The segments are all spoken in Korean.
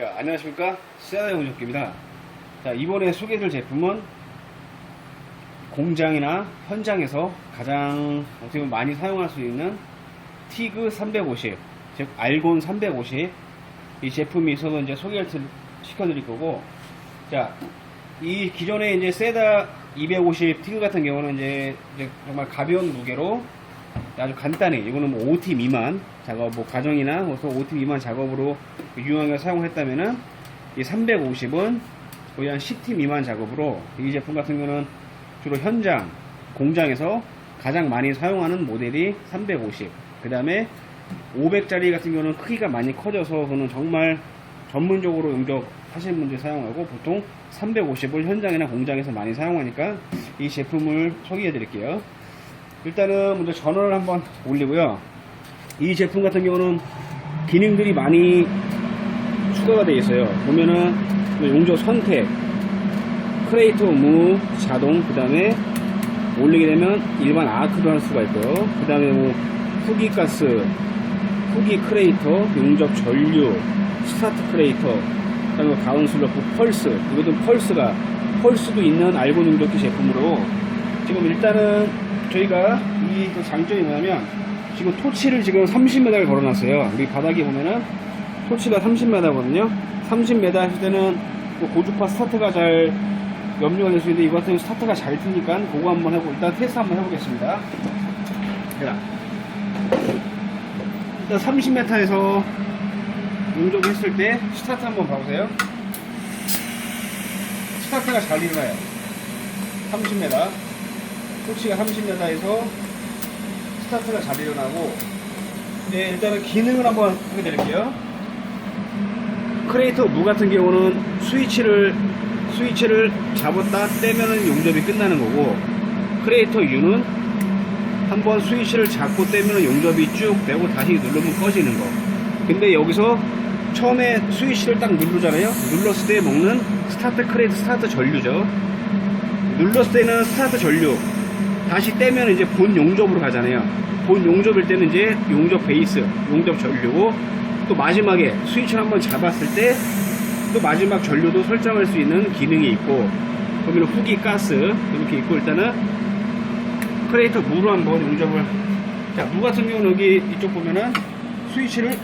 자, 안녕하십니까. 세다의 운전기입니다. 자, 이번에 소개해드릴 제품은 공장이나 현장에서 가장 어떻게 보면 많이 사용할 수 있는 티그 350, 즉, 알곤 350. 이 제품이 있어서 이제 소개를 드- 시켜드릴 거고, 자, 이 기존에 이제 세다 250 티그 같은 경우는 이제, 이제 정말 가벼운 무게로 아주 간단히 이거는 뭐 5T 미만 작업 뭐 가정이나 그래서 5T 미만 작업으로 유용하게 사용을 했다면은 이 350은 거의 한 10T 미만 작업으로 이 제품 같은 경우는 주로 현장 공장에서 가장 많이 사용하는 모델이 350 그 다음에 500짜리 같은 경우는 크기가 많이 커져서 그거는 정말 전문적으로 용접하시는 분들이 사용하고 보통 350을 현장이나 공장에서 많이 사용하니까 이 제품을 소개해 드릴게요 일단은 먼저 전원을 한번 올리고요. 이 제품 같은 경우는 기능들이 많이 추가가 되어 있어요. 보면은 뭐 용접 선택, 크레이터 무 자동, 그 다음에 올리게 되면 일반 아크도 할 수가 있고요. 그 다음에 뭐 후기 가스, 후기 크레이터, 용접 전류, 스타트 크레이터, 그 다음에 다운 슬로프 펄스, 이것도 펄스가 펄스도 있는 알고 용접기 제품으로 지금 일단은 저희가 이또 장점이 뭐냐면 지금 토치를 지금 30m를 걸어놨어요. 우리 바닥에 보면은 토치가 30m거든요. 30m 했을 때는 뭐 고주파 스타트가 잘 염료가 될 수 있는데 이거 같은 경우 스타트가 잘 트니까 그거 한번 해보 일단 테스트 한번 해보겠습니다. 자, 일단 30m에서 용접했을 때 스타트 한번 봐보세요. 스타트가 잘 일어나요. 30m. 토치가 30m에서 스타트가 잘 일어나고 네, 일단은 기능을 한번 소개 드릴게요. 크레이터 무 같은 경우는 스위치를 스위치를 잡았다 떼면은 용접이 끝나는 거고 크레이터 U는 한번 스위치를 잡고 떼면은 용접이 쭉 되고 다시 누르면 꺼지는 거. 근데 여기서 처음에 스위치를 딱 누르잖아요. 눌렀을 때 먹는 스타트 크레이터 스타트 전류죠. 눌렀을 때는 스타트 전류. 다시 떼면 이제 본 용접으로 가잖아요. 본 용접일 때는 이제 용접 베이스, 용접 전류고 또 마지막에 스위치를 한번 잡았을 때 또 마지막 전류도 설정할 수 있는 기능이 있고 그러면 후기 가스 이렇게 있고 일단은 크레이터 무로 한번 용접을 자, 무 같은 경우는 여기 이쪽 보면은 스위치를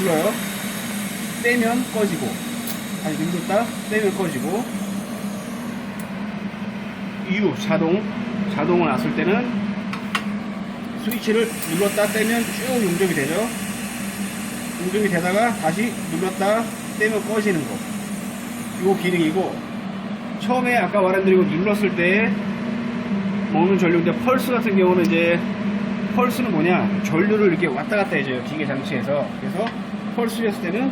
눌러요. 떼면 꺼지고 다시 눌렀다 떼면 꺼지고 U 자동 자동을 놨을 때는 스위치를 눌렀다 떼면 쭉 용접이 되죠? 용접이 되다가 다시 눌렀다 떼면 꺼지는 거. 요 기능이고 처음에 아까 거 눌렀을 때 먹는 전류인데 펄스 같은 경우는 이제 펄스는 뭐냐? 전류를 이렇게 왔다 갔다 해줘요 기계 장치에서. 그래서 펄스를 했을 때는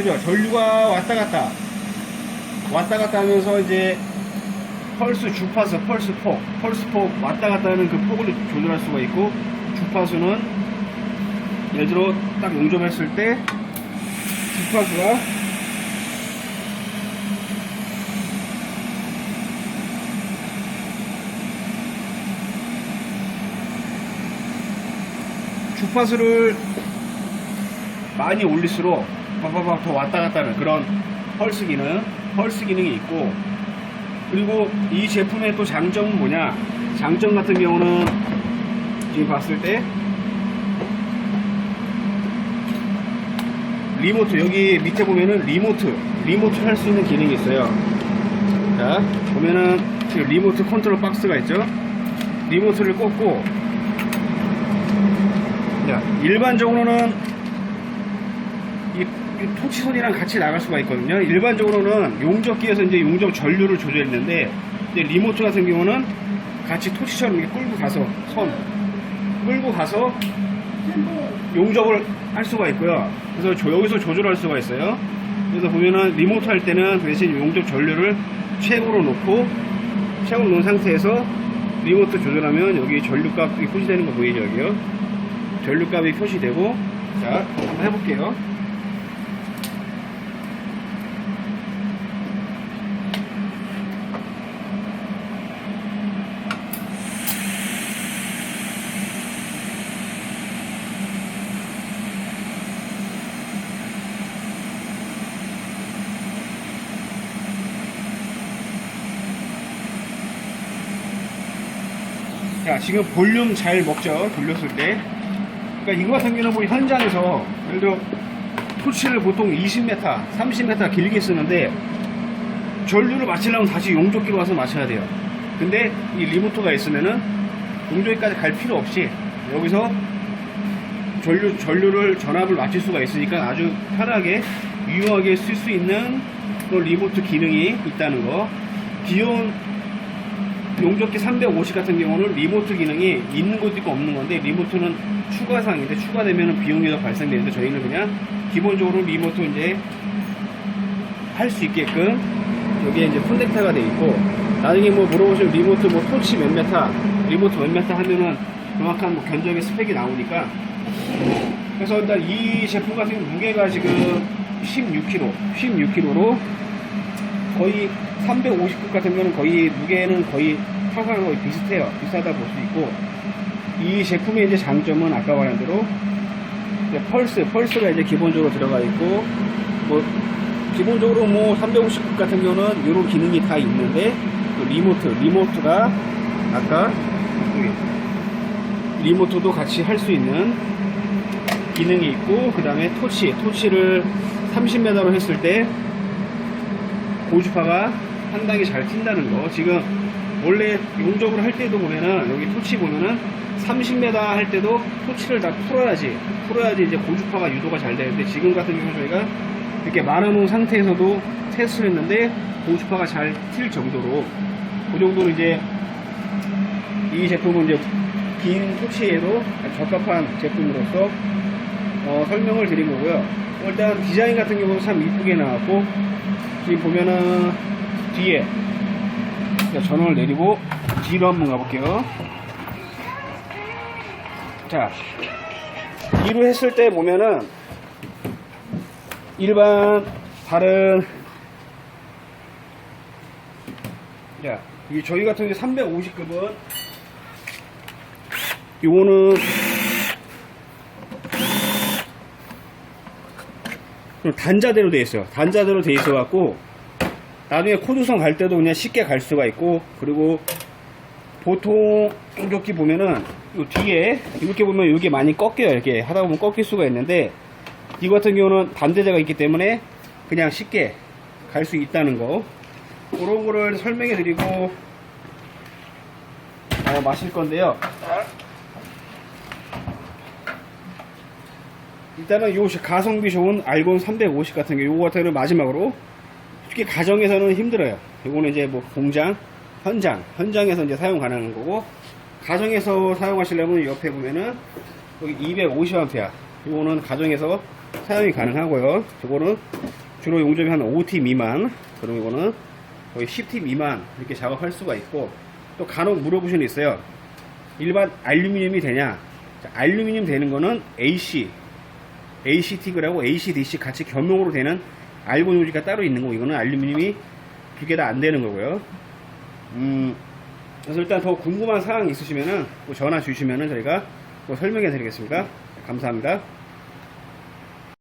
그죠? 전류가 왔다 갔다 왔다 갔다 하면서 이제 펄스 주파수 펄스 폭 펄스 폭 왔다 갔다 하는 그 폭을 조절할 수가 있고 주파수는 예를 들어 딱 용접했을 때 주파수가 주파수를 많이 올릴수록 빠바바 더 왔다 갔다 하는 그런 펄스 기능, 펄스 기능이 있고 그리고 이 제품의 또 장점은 뭐냐? 장점 같은 경우는 지금 봤을 때 리모트 여기 밑에 보면은 리모트 리모트 할 수 있는 기능이 있어요. 자 보면은 지금 리모트 컨트롤 박스가 있죠. 리모트를 꽂고 자 일반적으로는 토치 선이랑 같이 나갈 수가 있거든요. 일반적으로는 용접기에서 이제 용접 전류를 조절했는데 리모트 같은 경우는 같이 토치처럼 이렇게 끌고 가서 선 끌고 가서 용접을 할 수가 있고요. 그래서 저- 여기서 조절할 수가 있어요. 그래서 보면은 리모트 할 때는 대신 용접 전류를 최고로 놓고 최고로 놓은 상태에서 리모트 조절하면 여기 전류값이 표시되는 거 보이죠 여기요? 전류값이 표시되고 자 한번 해볼게요. 자, 지금 볼륨 잘 먹죠. 돌렸을 때. 그러니까 이거 같은 경우는 뭐 현장에서 예를 들어 토치를 보통 20m, 30m 길게 쓰는데 전류를 맞추려면 다시 용접기로 와서 맞춰야 돼요. 근데 이 리모터가 있으면은 용접기까지 갈 필요 없이 여기서 전류, 전류를 전압을 맞출 수가 있으니까 아주 편하게 유용하게 쓸 수 있는 리모트 기능이 있다는 거. 기존 용접기 350 같은 경우는 리모트 기능이 있는 것도 있고 없는 건데 리모트는 추가사항인데 추가되면 비용이 더 발생되는데 저희는 그냥 기본적으로 리모트 이제 할 수 있게끔 여기에 이제 콘넥터가 돼 있고 나중에 뭐 물어보시면 리모트 뭐 토치 몇 메타 리모트 몇 메타 하면은 정확한 뭐 견적의 스펙이 나오니까. 그래서 일단 이 제품 같은 무게가 지금 16kg 16kg로 거의 350급 같은 경우는 거의 무게는 거의 타사랑 거의 비슷해요. 비슷하다 볼 수 있고 이 제품의 이제 장점은 아까 말한 대로 펄스, 펄스가 이제 기본적으로 들어가 있고 뭐 기본적으로 뭐 350급 같은 경우는 이런 기능이 다 있는데 또 리모트, 리모트가 아까 리모트도 같이 할 수 있는 기능이 있고 그 다음에 토치, 토치를 30m로 했을 때 고주파가 상당히 잘 튄다는 거. 지금 원래 용접을 할 때도 보면은 여기 토치 보면은 30m 할 때도 토치를 다 풀어야지 풀어야지 이제 고주파가 유도가 잘 되는데 지금 같은 경우는 저희가 이렇게 말아놓은 상태에서도 테스트를 했는데 고주파가 잘 튈 정도로 그 정도로 이제 이 제품은 이제 긴 토치에도 적합한 제품으로서 어, 설명을 드린 거고요. 일단 디자인 같은 경우는 참 이쁘게 나왔고 지금 보면은 뒤에 자, 전원을 내리고 뒤로 한번 가볼게요. 자, 뒤로 했을 때 보면은 일반 다른 자, 이 저희 같은 경우 350급은 요거는 좀 단자대로 돼 있어요. 단자대로 돼 있어 갖고 나중에 코드성 갈 때도 그냥 쉽게 갈 수가 있고 그리고 보통 용접기 보면은 요 뒤에 이렇게 보면 이게 많이 꺾여요. 이렇게 하다 보면 꺾일 수가 있는데 이거 같은 경우는 반대자가 있기 때문에 그냥 쉽게 갈 수 있다는 거 그런 거를 설명해 드리고 어, 마실 건데요. 일단은 요 가성비 좋은 알곤 350 같은 게 요거 같은 경우는 마지막으로 솔직히 가정에서는 힘들어요. 요거는 이제 뭐 공장, 현장, 현장에서 이제 사용 가능한 거고 가정에서 사용하시려면 옆에 보면은 여기 250A 요거는 가정에서 사용이 가능하고요. 요거는 주로 용접이 한 5T 미만 그리고 이거는 거의 10T 미만 이렇게 작업할 수가 있고 또 간혹 물어보시는 게 있어요. 일반 알루미늄이 되냐? 자, 알루미늄 되는 거는 AC ACT그라고 ACDC 같이 겸용으로 되는 알고 용지가 따로 있는 거고 이거는 알루미늄이 두 개 다 안 되는 거고요. 음, 그래서 일단 더 궁금한 사항 있으시면은 또 전화 주시면은 저희가 또 설명해 드리겠습니다. 감사합니다.